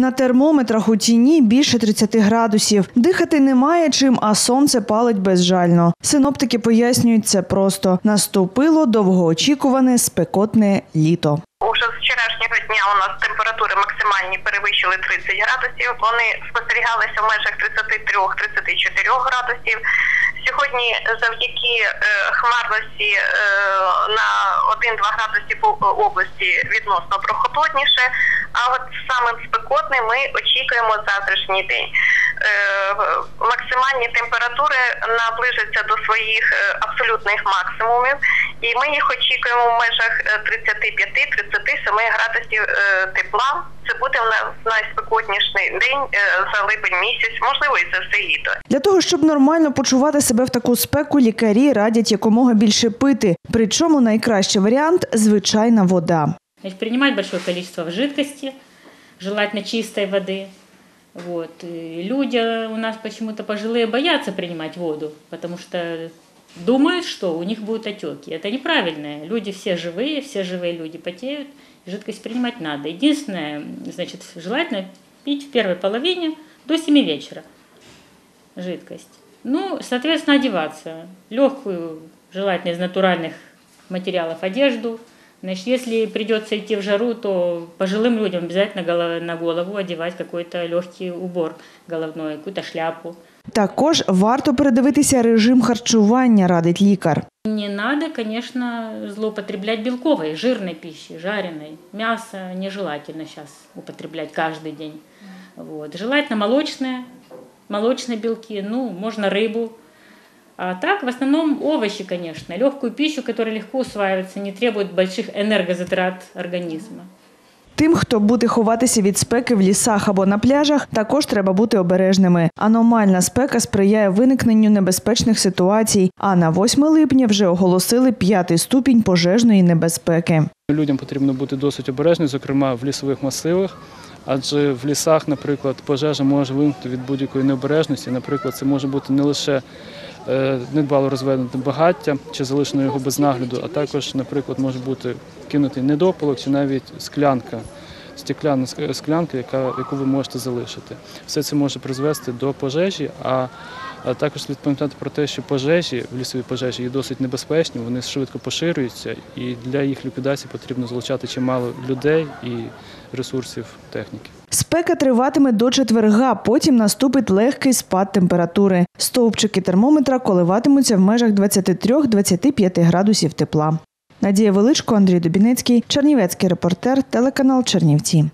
На термометрах у тіні більше 30 градусів. Дихати немає чим, а сонце палить безжально. Синоптики пояснюють це просто. Наступило довгоочікуване спекотне літо. Уже з вчорашнього дня у нас температури максимальні перевищили 30 градусів. Вони спостерігалися в межах 33-34 градусів. Сьогодні завдяки е, хмарності е, на 1-2 градуси по області відносно прохолодніше. А от саме спекотний ми очікуємо завтрашній день. Е, максимальні температури наближаться до своїх е, абсолютних максимумів, і ми їх очікуємо в межах е, 35-37 градусів е, тепла. Це буде в нас найспекотніший день за липень місяць, можливо, і за все літо. Для того, щоб нормально почувати себе в таку спеку, лікарі радять якомога більше пити. Причому найкращий варіант звичайна вода. Значит, принимать большое количество жидкости, желательно чистой воды. Вот. И люди у нас почему-то пожилые боятся принимать воду, потому что думают, что у них будут отеки. Это неправильно. Люди все живые, все живые люди потеют, жидкость принимать надо. Единственное, значит, желательно пить в первой половине до 7 вечера жидкость. Ну, соответственно, одеваться. Легкую, желательно из натуральных материалов одежду. Значит, если придется идти в жару, то пожилым людям обязательно голо- на голову одевать какой-то легкий убор головной, какую-то шляпу. Також варто передивитися режим харчування, радить лікар. Не надо, конечно, злоупотреблять белковой, жирной пищей, жареной. Мясо нежелательно сейчас употреблять каждый день. Вот. Желательно молочное, молочные белки, ну, можно рыбу. а так, в основном овощи, конечно, легкую пищу, которая легко усваивается, не требует больших энергозатрат организма. Тим, хто буде ховатися від спеки в лісах або на пляжах, також треба бути обережними. Аномальна спека сприяє виникненню небезпечних ситуацій. А на 8 липня вже оголосили п'ятий ступінь пожежної небезпеки. Людям потрібно бути досить обережними, зокрема в лісових масивах, адже в лісах, наприклад, пожежа може виникнути від будь-якої необережності. Наприклад, це може бути не лише недбало розведеним багаття чи залишено його без нагляду, а також, наприклад, може бути кинутий недопалок чи навіть склянка. Стекляна склянка, яка, яку ви можете залишити. Все це може призвести до пожежі, а, також слід пам'ятати про те, що пожежі, в лісові пожежі є досить небезпечні, вони швидко поширюються, і для їх ліквідації потрібно залучати чимало людей і ресурсів техніки. Спека триватиме до четверга, потім наступить легкий спад температури. Стовпчики термометра коливатимуться в межах 23-25 градусів тепла. Надія Величко, Андрій Дубінецький, Чернівецький репортер, телеканал Чернівці.